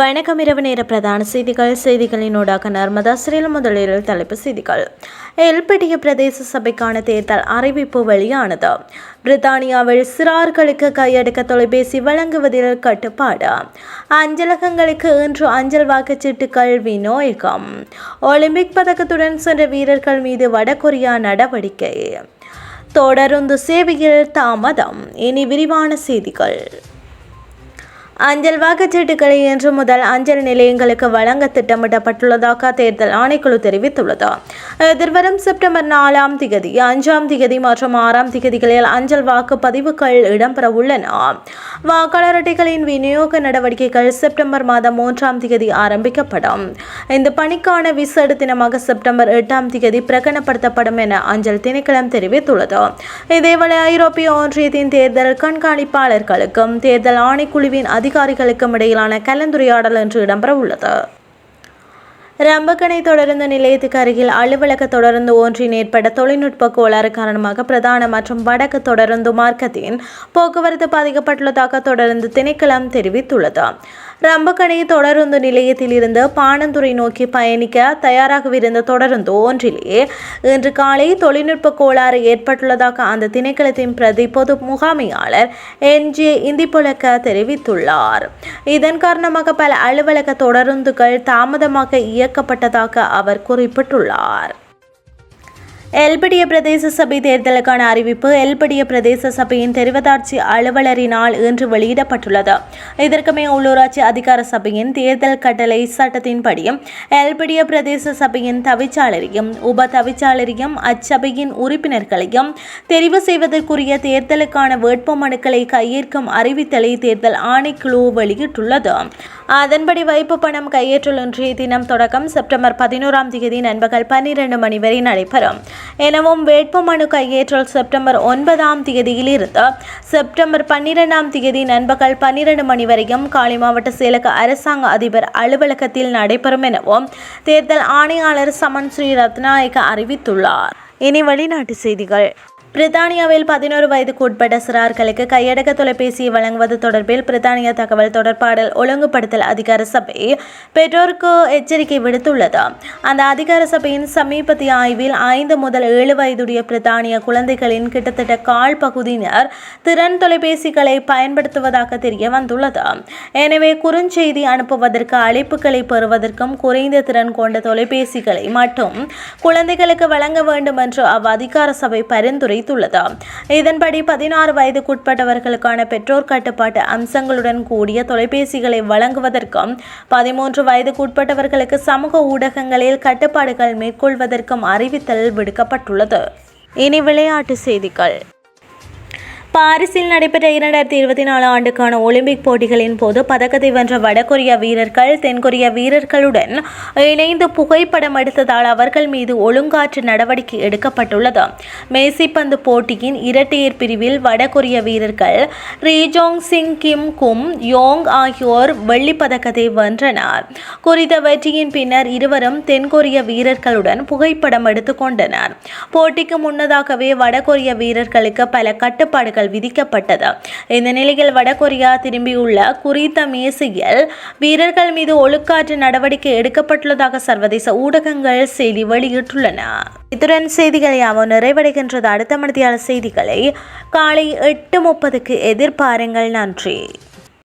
வணக்கம் இரவு நேர பிரதான செய்திகள். செய்திகளினூடாக நர்மதா சிறில் முதலில் தலைப்பு செய்திகள். எல்பட்டிய பிரதேச சபைக்கான தேர்தல் அறிவிப்பு வெளியானது. பிரித்தானியாவில் சிறார்களுக்கு கையடக்க தொலைபேசி வழங்குவதில் கட்டுப்பாடு. அஞ்சலகங்களுக்கு இன்று அஞ்சல் வாக்குச்சீட்டுகள் விநியோகம் ஒலிம்பிக் பதக்கத்துடன் சென்ற வீரர்கள் மீது வடகொரியா நடவடிக்கை. தொடருந்து சேவையில் தாமதம். இனி விரிவான செய்திகள். அஞ்சல் வாக்குச்சீட்டுகளை இன்று முதல் அஞ்சல் நிலையங்களுக்கு வழங்க திட்டமிடப்பட்டுள்ளதாக தேர்தல் ஆணைக்குழு தெரிவித்துள்ளது. எதிர்வரும் செப்டம்பர் நாலாம் திகதி அஞ்சாம் திகதி மற்றும் ஆறாம் திகதிகளில் அஞ்சல் வாக்குப்பதிவுகள் இடம்பெற உள்ளன வாக்காளர் அட்டைகளின் விநியோக நடவடிக்கைகள் செப்டம்பர் மாதம் மூன்றாம் திகதி ஆரம்பிக்கப்படும். இந்த பணிக்கான விசேட தினமாக செப்டம்பர் எட்டாம் திகதி பிரகடனப்படுத்தப்படும் என அஞ்சல் திணைக்களம் தெரிவித்துள்ளது. இதேவேளை ஐரோப்பிய ஒன்றியத்தின் தேர்தல் கண்காணிப்பாளர்களுக்கும் தேர்தல் ஆணைக்குழுவின் அதிக அதிகாரிகளுக்கும் இடையிலான கலந்துரையாடல் இன்று இடம்பெற உள்ளது. ரம்பக்கனை தொடர்ந்து நிலையத்துக்கு அருகில் அலுவலக தொடர்ந்து ஒன்றின் ஏற்பட்ட தொழில்நுட்ப கோளாறு காரணமாக பிரதான மற்றும் வடக்கு தொடர்ந்து மார்க்கத்தின் போக்குவரத்து பாதிக்கப்பட்டுள்ளதாக தொடர்ந்து திணைக்களம் தெரிவித்துள்ளது. ரம்பக்கனை தொடருந்து நிலையத்தில் இருந்து பாணந்துறை நோக்கி பயணிக்க தயாராகவிருந்த தொடருந்து ஒன்றிலே இன்று காலை தொழில்நுட்ப கோளாறு ஏற்பட்டுள்ளதாக அந்த திணைக்களத்தின் பிரதி பொது முகாமையாளர் என் ஜே இந்திப்புலக்க தெரிவித்துள்ளார். இதன் காரணமாக பல அலுவலக தொடருந்துகள் தாமதமாக இயக்கப்பட்டதாக அவர் குறிப்பிட்டுள்ளார். எல்படிய பிரதேச சபை தேர்தலுக்கான அறிவிப்பு எல்படிய பிரதேச சபையின் தெரிவதாட்சி அலுவலரினால் இன்று வெளியிடப்பட்டுள்ளது. இதற்குமே உள்ளூராட்சி அதிகார சபையின் தேர்தல் கட்டளை சட்டத்தின்படியும் எல்படிய பிரதேச சபையின் தவிச்சாளரையும் உப தவிச்சாளரையும் அச்சபையின் உறுப்பினர்களையும் தெரிவு செய்வதற்குரிய தேர்தலுக்கான வேட்புமனுக்களை கையேற்கும் அறிவித்தலை தேர்தல் ஆணைக்குழு வெளியிட்டுள்ளது. அதன்படி வைப்பு பணம் கையேற்றல் இன்றைய தினம் தொடக்கம். செப்டம்பர் பதினோராம் தேதி நண்பகல் பன்னிரண்டு மணி வரை நடைபெறும். எனவும் வேட்புமனு கையேற்றல் செப்டம்பர் ஒன்பதாம் தேதியிலிருந்து செப்டம்பர் பன்னிரெண்டாம் தேதி நண்பகல் பன்னிரண்டு மணி வரையும் காலி மாவட்ட செயலக அரசாங்க அதிபர் அலுவலகத்தில் நடைபெறும் எனவும் தேர்தல் ஆணையாளர் சமன் ஸ்ரீ ரத்நாயக்க அறிவித்துள்ளார். இனி வெளிநாட்டு செய்திகள். பிரித்தானியாவில் பதினோரு வயதுக்கு உட்பட்ட சிறார்களுக்கு கையடக்க தொலைபேசியை வழங்குவது தொடர்பில் பிரித்தானிய தகவல் தொடர்பாடல் ஒழுங்குபடுத்தல் அதிகார சபை பெற்றோருக்கு எச்சரிக்கை விடுத்துள்ளது. அந்த அதிகார சபையின் சமீபத்திய ஆய்வில் ஐந்து முதல் ஏழு வயதுடைய பிரித்தானிய குழந்தைகளின் கிட்டத்தட்ட கால் பகுதியினர் திறன் தொலைபேசிகளை பயன்படுத்துவதாக தெரிய வந்துள்ளது. எனவே குறுஞ்செய்தி அனுப்புவதற்கு அழைப்புகளை பெறுவதற்கும் குறைந்த திறன் கொண்ட தொலைபேசிகளை மட்டும் குழந்தைகளுக்கு வழங்க வேண்டும் என்று அவ் அதிகார சபை பரிந்துரை தெரிவித்துள்ளது இதன்படி பதினாறு வயதுக்குட்பட்டவர்களுக்கான பெற்றோர் கட்டுப்பாட்டு அம்சங்களுடன் கூடிய தொலைபேசிகளை வழங்குவதற்கும் பதிமூன்று வயதுக்குட்பட்டவர்களுக்கு சமூக ஊடகங்களில் கட்டுப்பாடுகள் மேற்கொள்வதற்கும் அறிவித்தல் விடுக்கப்பட்டுள்ளது. இனி விளையாட்டு செய்திகள். பாரிஸில் நடைபெற்ற இரண்டாயிரத்தி இருபத்தி நாலு ஆண்டுக்கான ஒலிம்பிக் போட்டிகளின் போது பதக்கத்தை வென்ற வடகொரிய வீரர்கள் தென்கொரிய வீரர்களுடன் இணைந்து புகைப்படம் எடுத்ததால் அவர்கள் மீது ஒழுங்காற்று நடவடிக்கை எடுக்கப்பட்டுள்ளது. மேசிப்பந்து போட்டியின் இரட்டையர் பிரிவில் வடகொரிய வீரர்கள் ரீஜோங் சிங் கிம் கும் யோங் ஆகியோர் வெள்ளிப் பதக்கத்தை வென்றனர். குறித்த வெற்றியின் பின்னர் இருவரும் தென்கொரிய வீரர்களுடன் புகைப்படம் எடுத்துக் கொண்டனர். போட்டிக்கு முன்னதாகவே வடகொரிய வீரர்களுக்கு பல கட்டுப்பாடுகள் விதிக்கப்பட்டது. இந்த நிலையில் வடகொரியா திரும்பியுள்ள குறித்த மேசையில் வீரர்கள் மீது ஒழுக்காற்று நடவடிக்கை எடுக்கப்பட்டுள்ளதாக சர்வதேச ஊடகங்கள் செய்தி வெளியிட்டுள்ளன. இத்துடன் செய்திகள் யாவும் நிறைவடைகின்றது. அடுத்த மணித்தியால செய்திகளை காலை எட்டு முப்பதுக்கு எதிர்பாருங்கள். நன்றி.